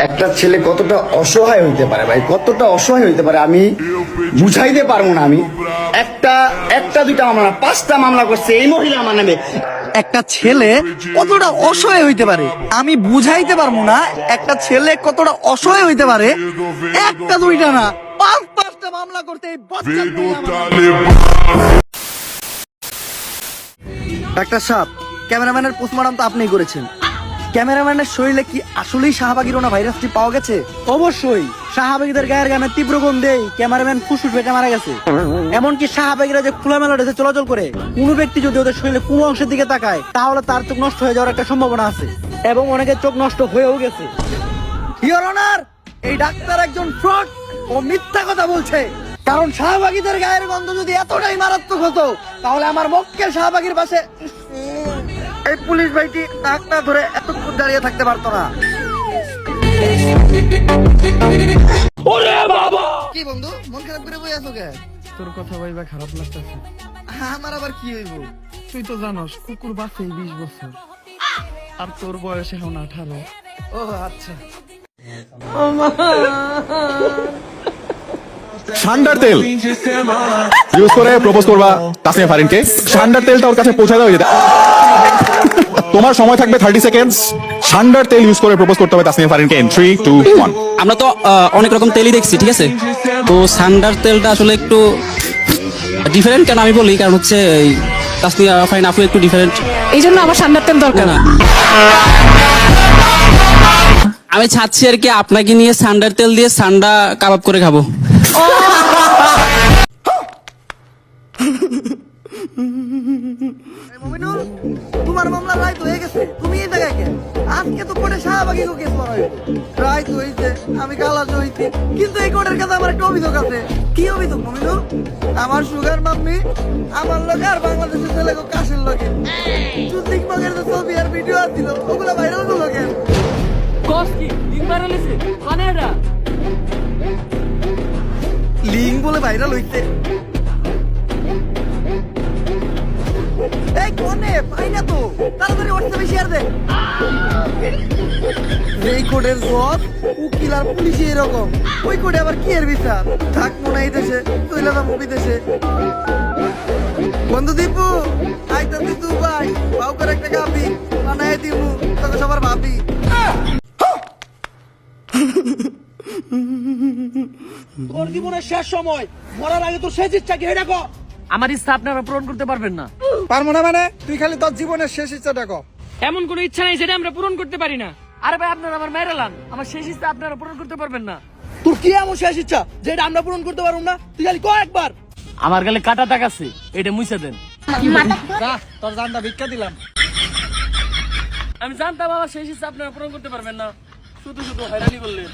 একটা ছেলে কতটা অসহায় হইতে পারে ভাই? কতটা অসহায় হইতে পারে আমি বুঝাইতে পারব না আমি। একটা একটা, দুইটা মামলা পাঁচটা মামলা করছে এই মহিলা আমার নামে। একটা ছেলে কতটা অসহায় হইতে পারে? আমি বুঝাইতে পারব না একটা ছেলে কতটা অসহায় হইতে পারে। একটা, দুইটা না, পাঁচ, পাঁচটা মামলা করতে আমার- ডাক্তার সাহেব, ক্যামেরাম্যানের পোস্টমর্টম তো আপনিই করেছেন। ক্যামেরাম্যানের শরীরে কি আসলেই শাহবাগিরোনা ভাইরাসটি পাওয়া গেছে? অবশ্যই। শাহবাগীদের গায়ের গানে তীব্র গন্ধেই ক্যামেরাম্যান ফুসফুস পেটে মারা গেছে। এমনকি শাহবাগীরা যে খোলামেলা ডেসে চলাচল করে, কোনো ব্যক্তি যদি ওদের শরীরে কোনো অংশের দিকে তাকায়, তাহলে তার চোখ নষ্ট হয়ে যাওয়ার একটা সম্ভাবনা আছে। এবং অনেকের চোখ নষ্ট হয়েও গেছে। এই ডাক্তার একজন ফ্রড ও মিথ্যা কথা বলছে। কারণ শাহবাগীদের গায়ের গন্ধ যদি এতটাই মারাত্মক হতো, তাহলে আমার মক্কেল শাহবাগীর পাশে এই পুলিশ ভাইটি নাক না ধরে এতক্ষণ দাঁড়িয়ে থাকতে পারতো না। কি বন্ধু মন খারাপ করে বই আছো কে? তোর কথা ভাইবা খারাপ লাগতেছে। আমার আবার কি হইব? তুই তো জানোস কুকুর বাঁচে বিশ বছর। আর তোর বয়স এখন আঠারো। ও আচ্ছা। ঠান্ডার তেল। ইউজ করে প্রপোজ করবা তাসনিয়া ফারিনকে। ঠান্ডার তেলটা ওর কাছে পৌঁছে দেওয়া যেতে তোমার সময় থাকবে থার্টি সেকেন্ডস ঠান্ডার তেল ইউজ করে প্রপোজ করতে হবে তাসনিয়া ফারিনকে ইন থ্রি টু ওয়ান আমরা তো অনেক রকম তেলই দেখছি ঠিক আছে? তো সান্ডার তেলটা আসলে একটু ডিফারেন্ট কেন আমি বলি? কারণ হচ্ছে এই তাসনিয়া ফাইন আপু একটু ডিফারেন্ট এই জন্য আমার ঠান্ডার তেল দরকার। না। আমি চাচ্ছি আর কি আপনাকে নিয়ে সান্ডার তেল দিয়ে সান্ডা কাবাব করে খাব। তোমার মামলা রায় তো হয়ে গেছে। তুমি এই জায়গায় কেন আজকে তো কোর্টে শাহবাগী কেস করা রায় তো হয়েছে আমি কালাজ হয়েছি কিন্তু এই কোর্টের কাছে আমার একটা অভিযোগ আছে। কি অভিযোগ মমিনুল? আমার সুগার মাম্মি আমার লোক আর বাংলাদেশের ছেলে কাশের লোকে। চুদ্দিক মগের যে ছবি আর ভিডিও আসছিল ওগুলো ভাইরাল হলো কেন? লিঙ্ক বলে ভাইরাল হইছে পাই না তো তাড়াতাড়ি হোয়াটসঅ্যাপে শেয়ার দে। এই কোডের জব উকিল আর পুলিশে এরকম। ওই কোডে আবার কি এর বিচার? থাক এই দেশে তুইলা যাব বিদেশে বন্ধু দীপু আইতা দুবাই বাউ করে একটা গাবি বানাই দিমু তোকে সবার ভাবি। তোর জীবনের শেষ সময় মরার আগে তোর শেষ ইচ্ছা কি এটা কর আমার ইচ্ছা আপনারা পূরণ করতে পারবেন না। পারব না মানে? তুই খালি তোর জীবনের শেষ ইচ্ছাটা কর এমন কোনো ইচ্ছা নাই যেটা আমরা পূরণ করতে পারি না। আরে ভাই আপনারা আমার মেরালান আমার শেষ ইচ্ছা আপনারা পূরণ করতে পারবেন না। তোর কি এমন শেষ ইচ্ছা যেটা আমরা পূরণ করতে পারব না? তুই খালি কয়েকবার আমার গালে কাটা দাগ আছে এটা মুছে দেন। যা তোর জানটা ভিক্ষা দিলাম। আমি জানতাম আমার শেষ ইচ্ছা আপনারা পূরণ করতে পারবেন না। শুধু শুধু হয়রানি করলেন